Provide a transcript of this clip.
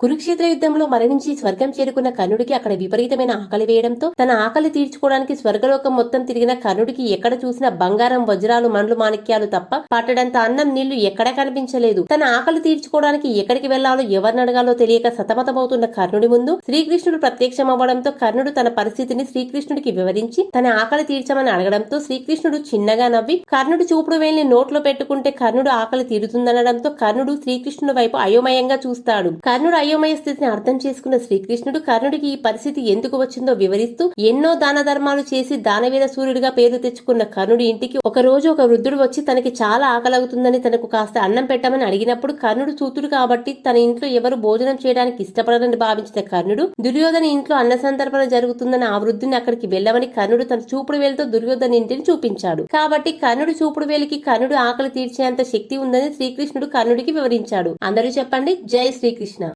కురుక్షేత్ర యుద్ధంలో మరణించి స్వర్గం చేరుకున్న కర్ణుడికి అక్కడ విపరీతమైన ఆకలి వేయడంతో తన ఆకలి తీర్చుకోవడానికి స్వర్గలోకం మొత్తం తిరిగిన కర్ణుడికి ఎక్కడ చూసినా బంగారం వజ్రాలు మండ్లు మాణిక్యాలు తప్ప పట్టడంత అన్నం నీళ్ళు ఎక్కడా కనిపించలేదు. తన ఆకలి తీర్చుకోవడానికి ఎక్కడికి వెళ్ళాలో ఎవరిని అడగాలో తెలియక సతమతమవుతున్న కర్ణుడి ముందు శ్రీకృష్ణుడు ప్రత్యక్షమవ్వడంతో కర్ణుడు తన పరిస్థితిని శ్రీకృష్ణుడికి వివరించి తన ఆకలి తీర్చమని అడగడంతో శ్రీకృష్ణుడు చిన్నగా నవ్వి కర్ణుడు చూపుడు వేలిని నోట్లో పెట్టుకుంటే కర్ణుడు ఆకలి తీరుతుందనడంతో కర్ణుడు శ్రీకృష్ణుడి వైపు అయోమయంగా చూస్తాడు. కర్ణుడు అయోమయ స్థితిని అర్థం చేసుకున్న శ్రీకృష్ణుడు కర్ణుడికి ఈ పరిస్థితి ఎందుకు వచ్చిందో వివరిస్తూ ఎన్నో దాన ధర్మాలు చేసి దానవీర సూర్యుడిగా పేరు తెచ్చుకున్న కర్ణుడి ఇంటికి ఒక రోజు ఒక వృద్ధుడు వచ్చి తనకి చాలా ఆకలవుతుందని తనకు కాస్త అన్నం పెట్టమని అడిగినప్పుడు కర్ణుడు సూతుడు కాబట్టి తన ఇంట్లో ఎవరు భోజనం చేయడానికి ఇష్టపడరని భావించిన కర్ణుడు దుర్యోధన ఇంట్లో అన్న సందర్భన జరుగుతుందని ఆ వృద్ధుని అక్కడికి వెళ్ళమని కర్ణుడు తన చూపుడు వేలుతో దుర్యోధన ఇంటిని చూపించాడు. కాబట్టి కర్ణుడు చూపుడు వేలికి కర్ణుడు ఆకలి తీర్చేంత శక్తి ఉందని శ్రీకృష్ణుడు కర్ణుడికి వివరించాడు. అందరూ చెప్పండి. జై శ్రీకృష్ణ.